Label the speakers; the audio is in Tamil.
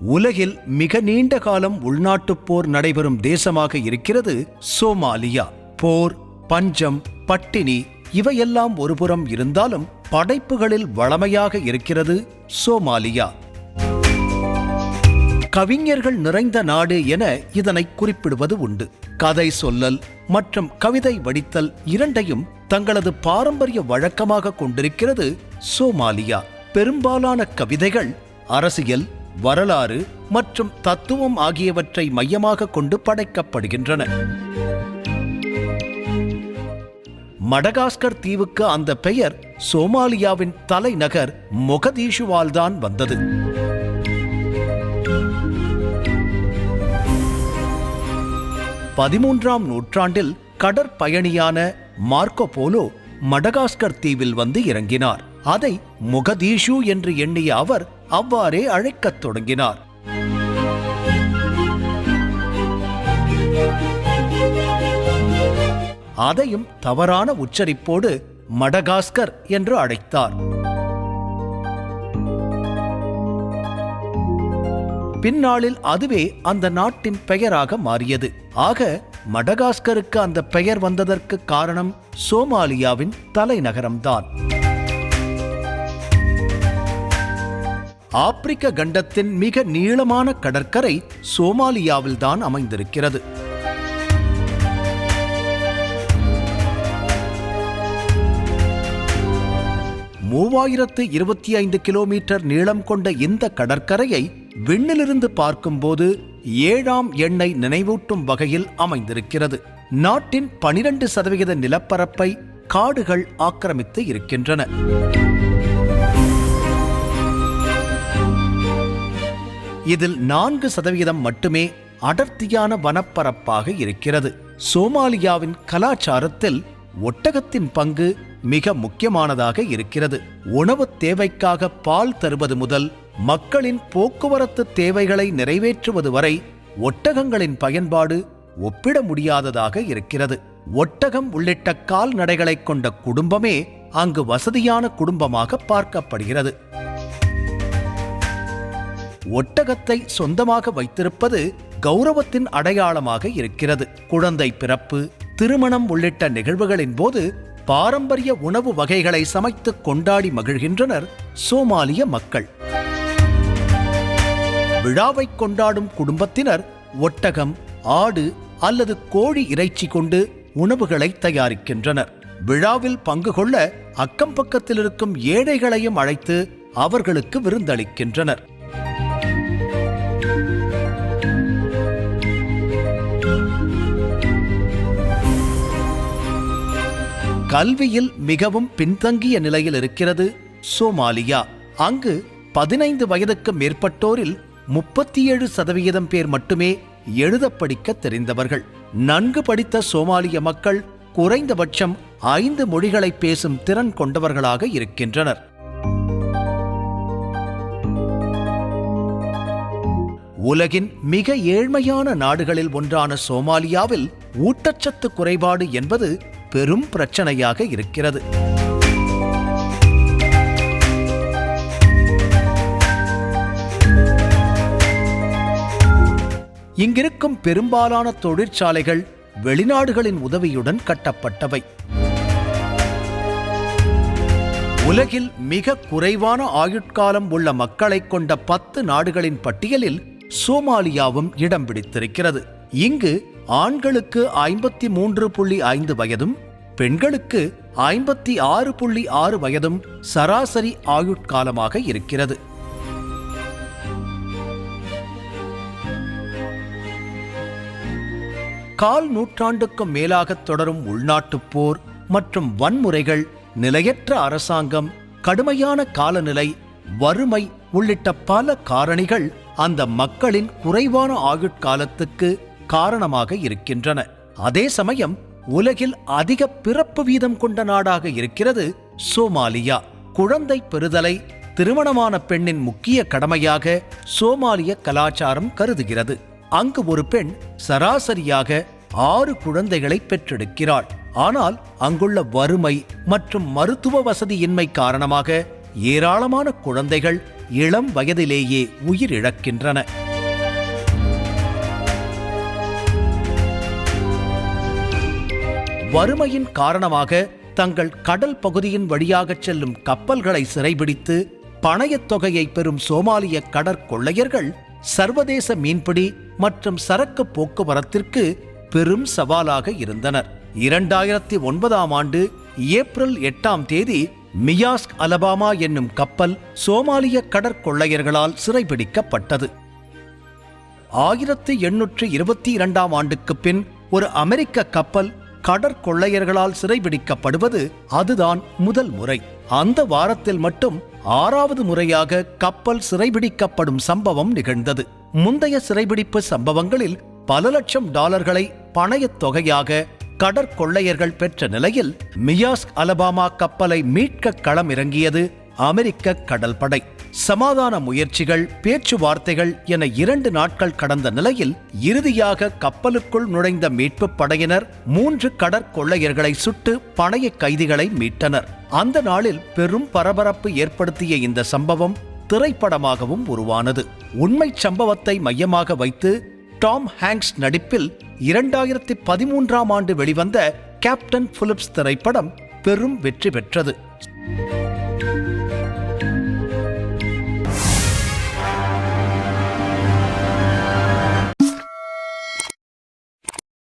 Speaker 1: உலகில் மிக நீண்ட காலம் உள்நாட்டுப் போர் நடைபெறும் தேசமாக இருக்கிறது சோமாலியா. போர் பஞ்சம் பட்டினி இவையெல்லாம் ஒருபுறம் இருந்தாலும் படைப்புகளில் வளமையாக இருக்கிறது சோமாலியா. கவிஞர்கள் நிறைந்த நாடு என இதனை குறிப்பிடுவது உண்டு. கதை சொல்லல் மற்றும் கவிதை வடித்தல் இரண்டையும் தங்களது பாரம்பரிய வழக்கமாக கொண்டிருக்கிறது சோமாலியா. பெரும்பாலான கவிதைகள் அரசியல் வரலாறு மற்றும் தத்துவம் ஆகியவற்றை மையமாக கொண்டு படைக்கப்படுகின்றன. மடகாஸ்கர் தீவுக்கு அந்த பெயர் சோமாலியாவின் தலைநகர் மொகதீஷுவால்தான் வந்தது. பதிமூன்றாம் நூற்றாண்டில் கடற்பயணியான மார்க்கோ போலோ மடகாஸ்கர் தீவில் வந்து இறங்கினார். அதை முகதீஷு என்று எண்ணிய அவர் அவ்வாறே அழைக்கத் தொடங்கினார். அதையும் தவறான உச்சரிப்போடு மடகாஸ்கர் என்று அழைத்தார். பின்னாளில் அதுவே அந்த நாட்டின் பெயராக மாறியது. ஆக மடகாஸ்கருக்கு அந்த பெயர் வந்ததற்கு காரணம் சோமாலியாவின் தலைநகரம்தான். ஆப்பிரிக்க கண்டத்தின் மிக நீளமான கடற்கரை சோமாலியாவில்தான் அமைந்திருக்கிறது. மூவாயிரத்து இருபத்தி ஐந்து கிலோமீட்டர் நீளம் கொண்ட இந்த கடற்கரையை விண்ணிலிருந்து பார்க்கும்போது ஏழாம் எண்ணை நினைவூட்டும் வகையில் அமைந்திருக்கிறது. நாட்டின் பனிரெண்டு சதவிகித நிலப்பரப்பை காடுகள் ஆக்கிரமித்து இருக்கின்றன. இதில் நான்கு சதவிகிதம் மட்டுமே அடர்த்தியான வனப்பரப்பாக இருக்கிறது. சோமாலியாவின் கலாச்சாரத்தில் ஒட்டகத்தின் பங்கு மிக முக்கியமானதாக இருக்கிறது. உணவு தேவைக்காக பால் தருவது முதல் மக்களின் போக்குவரத்து தேவைகளை நிறைவேற்றுவது வரை ஒட்டகங்களின் பயன்பாடு ஒப்பிட முடியாததாக இருக்கிறது. ஒட்டகம் உள்ளிட்ட கால்நடைகளைக் கொண்ட குடும்பமே அங்கு வசதியான குடும்பமாக பார்க்கப்படுகிறது. ஒட்டகத்தை சொந்தமாக வைத்திருப்பது கௌரவத்தின் அடையாளமாக இருக்கிறது. குழந்தை பிறப்பு திருமணம் உள்ளிட்ட நிகழ்வுகளின் போது பாரம்பரிய உணவு வகைகளை சமைத்து கொண்டாடி மகிழ்கின்றனர் சோமாலிய மக்கள். விழாவை கொண்டாடும் குடும்பத்தினர் ஒட்டகம் ஆடு அல்லது கோழி இறைச்சி கொண்டு உணவுகளை தயாரிக்கின்றனர். விழாவில் பங்கு கொள்ள அக்கம் பக்கத்தில் இருக்கும் ஏழைகளையும் அழைத்து அவர்களுக்கு விருந்தளிக்கின்றனர். கல்வியில் மிகவும் பின்தங்கிய நிலையில் இருக்கிறது சோமாலியா. அங்கு பதினைந்து வயதுக்கு மேற்பட்டோரில் முப்பத்தி ஏழு சதவிகிதம் பேர் மட்டுமே எழுத படிக்க தெரிந்தவர்கள். நன்கு படித்த சோமாலிய மக்கள் குறைந்தபட்சம் ஐந்து மொழிகளை பேசும் திறன் கொண்டவர்களாக இருக்கின்றனர். உலகின் மிக ஏழ்மையான நாடுகளில் ஒன்றான சோமாலியாவில் ஊட்டச்சத்து குறைபாடு என்பது பெரும் பிரச்சனையாக இருக்கிறது. இங்கிருக்கும் பெரும்பாலான தொழிற்சாலைகள் வெளிநாடுகளின் உதவியுடன் கட்டப்பட்டவை. உலகில் மிக குறைவான ஆயுட்காலம் உள்ள மக்களை கொண்ட பத்து நாடுகளின் பட்டியலில் சோமாலியாவும் இடம் பிடித்திருக்கிறது. இங்கு ஆண்களுக்கு ஐம்பத்தி மூன்று புள்ளி ஐந்து வயதும் பெண்களுக்கு ஐம்பத்தி ஆறு புள்ளி ஆறு வயதும் சராசரி ஆயுட்காலமாக இருக்கிறது. கால் நூற்றாண்டுக்கும் மேலாக தொடரும் உள்நாட்டுப் போர் மற்றும் வன்முறைகள் நிலையற்ற அரசாங்கம் கடுமையான காலநிலை வறுமை உள்ளிட்ட பல காரணிகள் அந்த மக்களின் குறைவான ஆயுட்காலத்துக்கு காரணமாக இருக்கின்றன. அதே சமயம் உலகில் அதிக பிறப்பு வீதம் கொண்ட நாடாக இருக்கிறது சோமாலியா. குழந்தை பெறுதலை திருமணமான பெண்ணின் முக்கிய கடமையாக சோமாலிய கலாச்சாரம் கருதுகிறது. அங்கு ஒரு பெண் சராசரியாக ஆறு குழந்தைகளை பெற்றெடுக்கிறாள். ஆனால் அங்குள்ள வறுமை மற்றும் மருத்துவ வசதியின்மை காரணமாக ஏராளமான குழந்தைகள் இளம் வயதிலேயே உயிரிழக்கின்றன. வறுமையின் காரணமாக தங்கள் கடல் பகுதியின் வழியாகச் செல்லும் கப்பல்களை சிறைபிடித்து பணயத் தொகையை பெறும் சோமாலிய கடற்கொள்ளையர்கள் சர்வதேச மீன்பிடி மற்றும் சரக்கு போக்குவரத்திற்கு பெரும் சவாலாக இருந்தனர். இரண்டாயிரத்தி ஒன்பதாம் ஆண்டு ஏப்ரல் எட்டாம் தேதி மியாஸ்க் அலபாமா என்னும் கப்பல் சோமாலிய கடற்கொள்ளையர்களால் சிறைபிடிக்கப்பட்டது. ஆயிரத்தி எண்ணூற்று இருபத்தி இரண்டாம் ஆண்டுக்கு பின் ஒரு அமெரிக்க கப்பல் கடற்கொள்ளையர்களால் சிறைபிடிக்கப்படுவது அதுதான் முதல் முறை. அந்த வாரத்தில் மட்டும் ஆறாவது முறையாக கப்பல் சிறைபிடிக்கப்படும் சம்பவம் நிகழ்ந்தது. முந்தைய சிறைபிடிப்பு சம்பவங்களில் பல லட்சம் டாலர்களை பணயத் தொகையாக கடற்கொள்ளையர்கள் பெற்ற நிலையில் மியாஸ்க் அலபாமா கப்பலை மீட்க களம் இறங்கியது அமெரிக்க கடல்படை. சமாதான முயற்சிகள் பேச்சுவார்த்தைகள் என இரண்டு நாட்கள் கடந்த நிலையில் இறுதியாக கப்பலுக்குள் நுழைந்த மீட்புப் படையினர் மூன்று கடற்கொள்ளையர்களை சுட்டு பணைய கைதிகளை மீட்டனர். அந்த நாளில் பெரும் பரபரப்பு ஏற்படுத்திய இந்த சம்பவம் திரைப்படமாகவும் உருவானது. உண்மைச் சம்பவத்தை மையமாக வைத்து டாம் ஹேங்க்ஸ் நடிப்பில் இரண்டாயிரத்தி பதிமூன்றாம் ஆண்டு வெளிவந்த கேப்டன் பிலிப்ஸ் திரைப்படம் பெரும் வெற்றி பெற்றது.